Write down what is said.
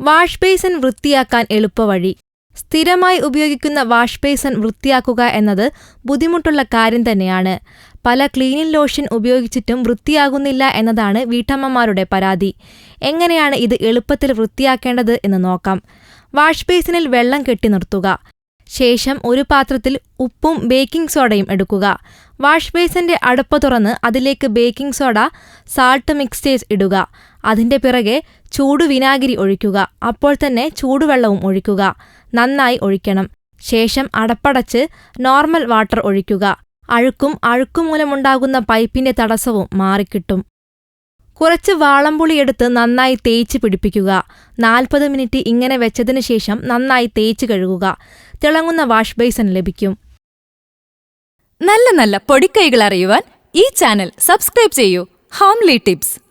Wash besan വൃത്തിയാക്കാൻ എളുപ്പവഴി. സ്ഥിരമായി ഉപയോഗിക്കുന്ന വാഷ് ബേസൻ വൃത്തിയാക്കുക എന്നത് ബുദ്ധിമുട്ടുള്ള കാര്യം തന്നെയാണ്. പല ക്ലീനിങ് ലോഷൻ ഉപയോഗിച്ചിട്ടും വൃത്തിയാകുന്നില്ല എന്നതാണ് വീട്ടമ്മമാരുടെ പരാതി. എങ്ങനെയാണ് ഇത് എളുപ്പത്തിൽ വൃത്തിയാക്കേണ്ടത് എന്ന് നോക്കാം. വാഷ് ബേസിനിൽ വെള്ളം കെട്ടി നിർത്തുക. ശേഷം ഒരു പാത്രത്തിൽ ഉപ്പും ബേക്കിംഗ് സോഡയും എടുക്കുക. വാഷ് ബേസിന്റെ അടുപ്പ് തുറന്ന് അതിലേക്ക് ബേക്കിംഗ് സോഡ സാൾട്ട് മിക്സ്റ്റേഴ്സ് ഇടുക. അതിന്റെ പിറകെ ചൂട് വിനാഗിരി ഒഴിക്കുക. അപ്പോൾ തന്നെ ചൂടുവെള്ളവും ഒഴിക്കുക. നന്നായി ഒഴിക്കണം. ശേഷം അടപ്പടച്ച് നോർമൽ വാട്ടർ ഒഴിക്കുക. അഴുക്കും അഴുക്കുമൂലമുണ്ടാകുന്ന പൈപ്പിന്റെ തടസ്സവും മാറിക്കിട്ടും. കുറച്ച് വാളംപുളി എടുത്ത് നന്നായി തേച്ച് പിടിപ്പിക്കുക. നാൽപ്പത് മിനിറ്റ് ഇങ്ങനെ വെച്ചതിന് ശേഷം നന്നായി തേച്ച് കഴുകുക. തിളങ്ങുന്ന വാഷ് ബേസൻ ലഭിക്കും. നല്ല നല്ല പൊടിക്കൈകൾ അറിയുവാൻ ഈ ചാനൽ സബ്സ്ക്രൈബ് ചെയ്യൂ. Homely tips.